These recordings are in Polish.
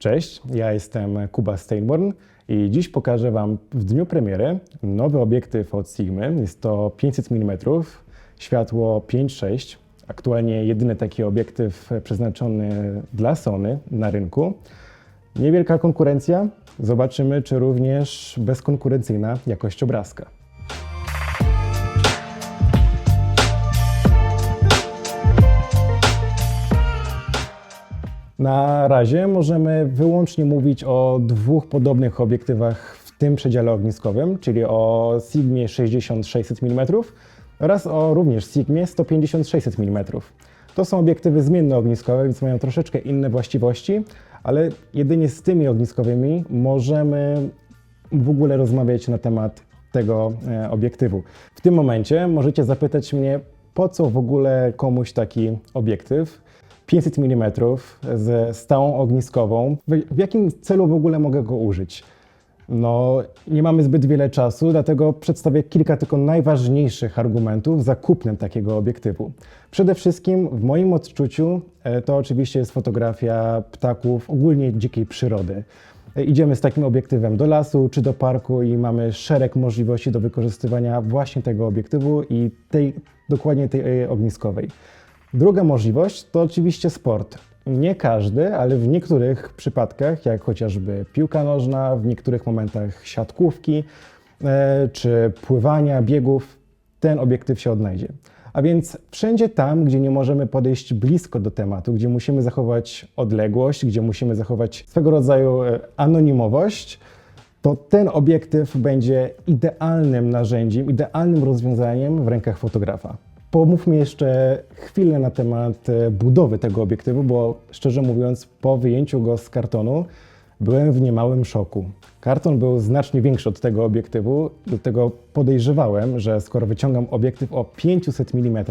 Cześć, ja jestem Kuba Steinborn i dziś pokażę Wam w dniu premiery nowy obiektyw od Sigmy. Jest to 500 mm, światło 5.6. Aktualnie jedyny taki obiektyw przeznaczony dla Sony na rynku. Niewielka konkurencja. Zobaczymy, czy również bezkonkurencyjna jakość obrazka. Na razie możemy wyłącznie mówić o dwóch podobnych obiektywach w tym przedziale ogniskowym, czyli o Sigmie 60-600 mm oraz o również Sigmie 150-600 mm. To są obiektywy zmienne ogniskowe, więc mają troszeczkę inne właściwości, ale jedynie z tymi ogniskowymi możemy w ogóle rozmawiać na temat tego e, obiektywu. W tym momencie możecie zapytać mnie, po co w ogóle komuś taki obiektyw? 500 mm ze stałą ogniskową. W, jakim celu w ogóle mogę go użyć? No, nie mamy zbyt wiele czasu, dlatego przedstawię kilka tylko najważniejszych argumentów za kupnem takiego obiektywu. Przede wszystkim w moim odczuciu e, to oczywiście jest fotografia ptaków, ogólnie dzikiej przyrody. E, Idziemy z takim obiektywem do lasu czy do parku i mamy szereg możliwości do wykorzystywania właśnie tego obiektywu i tej, dokładnie tej e, ogniskowej. Druga możliwość to oczywiście sport. Nie każdy, ale w niektórych przypadkach, jak chociażby piłka nożna, w niektórych momentach siatkówki e, czy pływania, biegów, ten obiektyw się odnajdzie. A więc wszędzie tam, gdzie nie możemy podejść blisko do tematu, gdzie musimy zachować odległość, gdzie musimy zachować swego rodzaju e, anonimowość, to ten obiektyw będzie idealnym narzędziem, idealnym rozwiązaniem w rękach fotografa. Pomówmy jeszcze chwilę na temat e, budowy tego obiektywu, bo szczerze mówiąc, po wyjęciu go z kartonu byłem w niemałym szoku. Karton był znacznie większy od tego obiektywu, dlatego podejrzewałem, że skoro wyciągam obiektyw o 500 mm,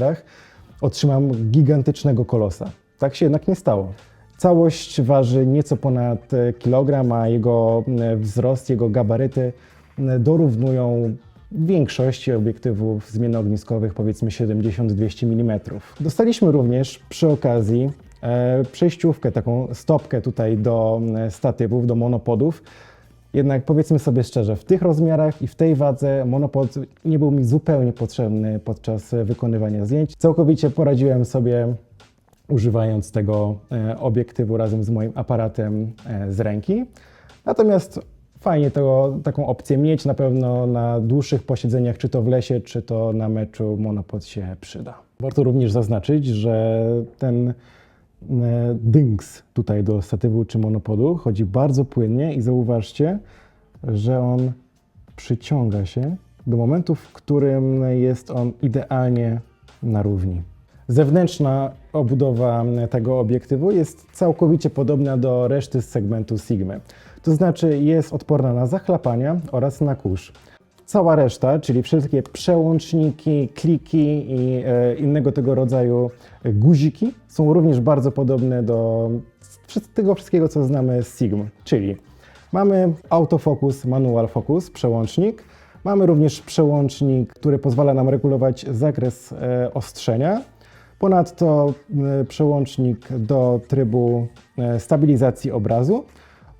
otrzymam gigantycznego kolosa. Tak się jednak nie stało. Całość waży nieco ponad kilogram, a jego e, wzrost, jego gabaryty e, dorównują większości obiektywów zmiennoogniskowych, powiedzmy 70-200 mm. Dostaliśmy również przy okazji e, przejściówkę, taką stopkę tutaj do e, statywów, do monopodów. Jednak powiedzmy sobie szczerze, w tych rozmiarach i w tej wadze monopod nie był mi zupełnie potrzebny podczas wykonywania zdjęć. Całkowicie poradziłem sobie używając tego e, obiektywu razem z moim aparatem e, z ręki. Natomiast fajnie tego, taką opcję mieć na pewno na dłuższych posiedzeniach, czy to w lesie, czy to na meczu monopod się przyda. Warto również zaznaczyć, że ten e, dynks tutaj do statywu czy monopodu chodzi bardzo płynnie i zauważcie, że on przyciąga się do momentu, w którym jest on idealnie na równi. Zewnętrzna obudowa tego obiektywu jest całkowicie podobna do reszty z segmentu Sigmy. To znaczy jest odporna na zachlapania oraz na kurz. Cała reszta, czyli wszystkie przełączniki, kliki i e, innego tego rodzaju guziki są również bardzo podobne do tego wszystkiego, co znamy z Sigma. Czyli mamy autofocus, manual focus, przełącznik. Mamy również przełącznik, który pozwala nam regulować zakres e, ostrzenia. Ponadto e, przełącznik do trybu stabilizacji obrazu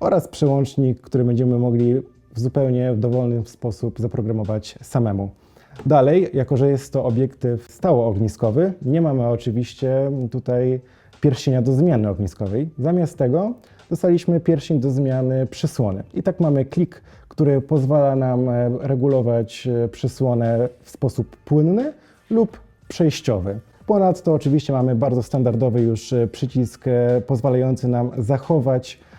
oraz przełącznik, który będziemy mogli w zupełnie dowolny sposób zaprogramować samemu. Dalej, jako że jest to obiektyw stałoogniskowy, nie mamy oczywiście tutaj pierścienia do zmiany ogniskowej. Zamiast tego dostaliśmy pierścień do zmiany przysłony. I tak mamy klik, który pozwala nam e, regulować przysłonę w sposób płynny lub przejściowy. Ponadto oczywiście mamy bardzo standardowy już przycisk pozwalający nam zachować E,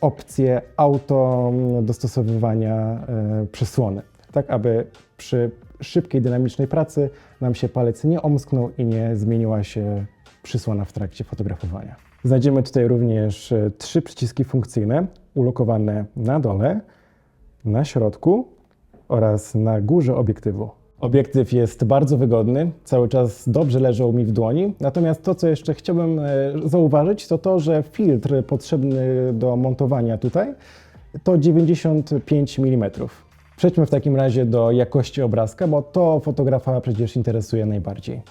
opcję auto dostosowywania e, przysłony, tak aby przy szybkiej, dynamicznej pracy nam się palec nie omsknął i nie zmieniła się przysłona w trakcie fotografowania. Znajdziemy tutaj również e, trzy przyciski funkcyjne ulokowane na dole, na środku oraz na górze obiektywu. Obiektyw jest bardzo wygodny, cały czas dobrze leżał mi w dłoni. Natomiast to, co jeszcze chciałbym e, zauważyć, to to, że filtr potrzebny do montowania tutaj to 95 mm. Przejdźmy w takim razie do jakości obrazka, bo to fotografa przecież interesuje najbardziej.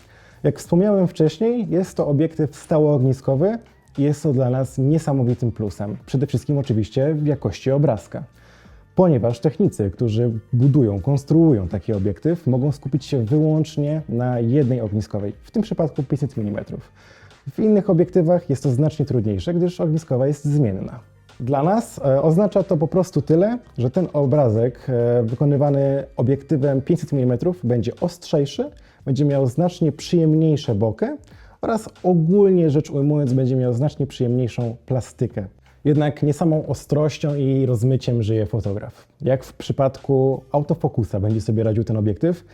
Jak wspomniałem wcześniej, jest to obiektyw stałoogniskowy i jest to dla nas niesamowitym plusem. Przede wszystkim oczywiście w jakości obrazka. Ponieważ technicy, którzy budują, konstruują taki obiektyw, mogą skupić się wyłącznie na jednej ogniskowej, w tym przypadku 500 mm. W innych obiektywach jest to znacznie trudniejsze, gdyż ogniskowa jest zmienna. Dla nas e, oznacza to po prostu tyle, że ten obrazek e, wykonywany obiektywem 500 mm będzie ostrzejszy, będzie miał znacznie przyjemniejsze bokę oraz ogólnie rzecz ujmując będzie miał znacznie przyjemniejszą plastykę. Jednak nie samą ostrością i rozmyciem żyje fotograf. Jak w przypadku autofokusa będzie sobie radził ten obiektyw,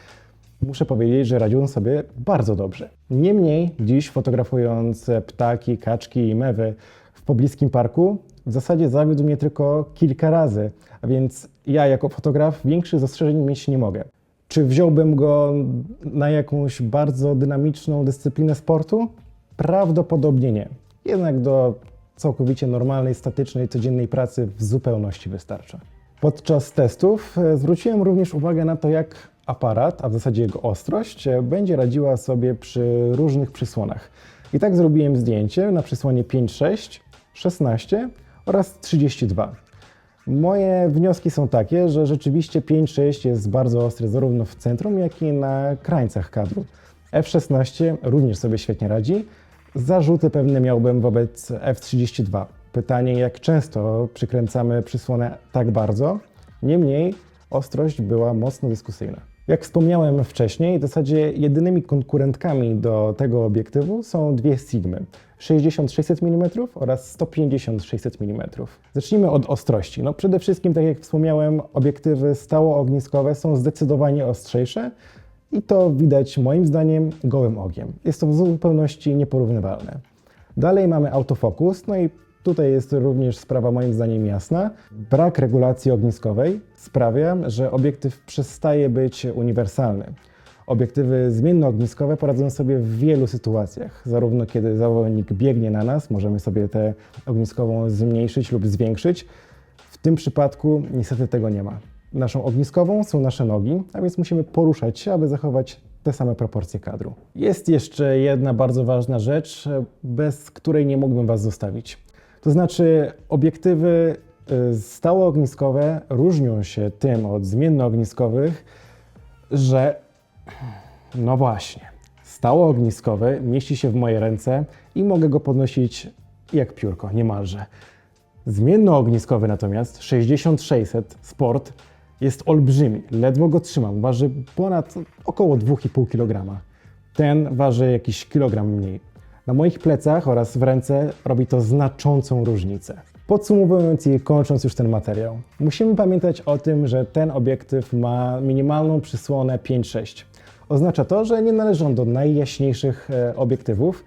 muszę powiedzieć, że radził on sobie bardzo dobrze. Niemniej dziś fotografując ptaki, kaczki i mewy w pobliskim parku, w zasadzie zawiódł mnie tylko kilka razy, a więc ja jako fotograf większych zastrzeżeń mieć nie mogę. Czy wziąłbym go na jakąś bardzo dynamiczną dyscyplinę sportu? Prawdopodobnie nie. Jednak do całkowicie normalnej, statycznej, codziennej pracy w zupełności wystarcza. Podczas testów e, zwróciłem również uwagę na to, jak aparat, a w zasadzie jego ostrość, e, będzie radziła sobie przy różnych przysłonach. I tak zrobiłem zdjęcie na przysłonie 5.6, 16 oraz 32. Moje wnioski są takie, że rzeczywiście 5.6 jest bardzo ostry zarówno w centrum, jak i na krańcach kadru. F16 również sobie świetnie radzi. Zarzuty pewne miałbym wobec F32. Pytanie, jak często przykręcamy przysłonę tak bardzo? Niemniej ostrość była mocno dyskusyjna. Jak wspomniałem wcześniej, w zasadzie jedynymi konkurentkami do tego obiektywu są dwie Sigmy 60-600 mm oraz 150-600 mm. Zacznijmy od ostrości. No przede wszystkim, tak jak wspomniałem, obiektywy stało-ogniskowe są zdecydowanie ostrzejsze i to widać moim zdaniem gołym okiem. Jest to w zupełności nieporównywalne. Dalej mamy autofokus, no i Tutaj jest również sprawa moim zdaniem jasna. Brak regulacji ogniskowej sprawia, że obiektyw przestaje być uniwersalny. Obiektywy zmiennoogniskowe poradzą sobie w wielu sytuacjach. Zarówno kiedy zawodnik biegnie na nas, możemy sobie tę ogniskową zmniejszyć lub zwiększyć. W tym przypadku niestety tego nie ma. Naszą ogniskową są nasze nogi, a więc musimy poruszać się, aby zachować te same proporcje kadru. Jest jeszcze jedna bardzo ważna rzecz, bez której nie mógłbym Was zostawić. To znaczy, obiektywy y, stałoogniskowe różnią się tym od zmiennoogniskowych, że no właśnie, stałoogniskowy mieści się w mojej ręce i mogę go podnosić jak piórko, niemalże. Zmiennoogniskowy natomiast 6600 Sport jest olbrzymi, ledwo go trzymam, waży ponad około 2,5 kg. Ten waży jakiś kilogram mniej. Na moich plecach oraz w ręce robi to znaczącą różnicę. Podsumowując i kończąc już ten materiał, musimy pamiętać o tym, że ten obiektyw ma minimalną przysłonę 5.6. Oznacza to, że nie należy on do najjaśniejszych e, obiektywów.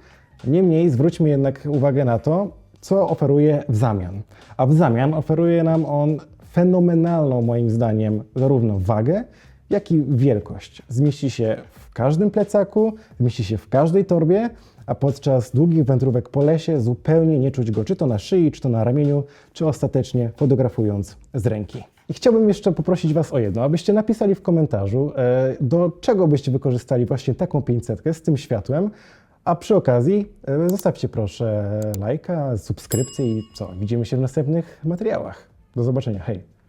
Niemniej zwróćmy jednak uwagę na to, co oferuje w zamian. A w zamian oferuje nam on fenomenalną, moim zdaniem, zarówno wagę, jak i wielkość. Zmieści się w każdym plecaku, zmieści się w każdej torbie, a podczas długich wędrówek po lesie zupełnie nie czuć go czy to na szyi, czy to na ramieniu, czy ostatecznie fotografując z ręki. I chciałbym jeszcze poprosić Was o jedno, abyście napisali w komentarzu, e, do czego byście wykorzystali właśnie taką 500 z tym światłem, a przy okazji e, zostawcie proszę lajka, subskrypcję i co, widzimy się w następnych materiałach. Do zobaczenia, hej!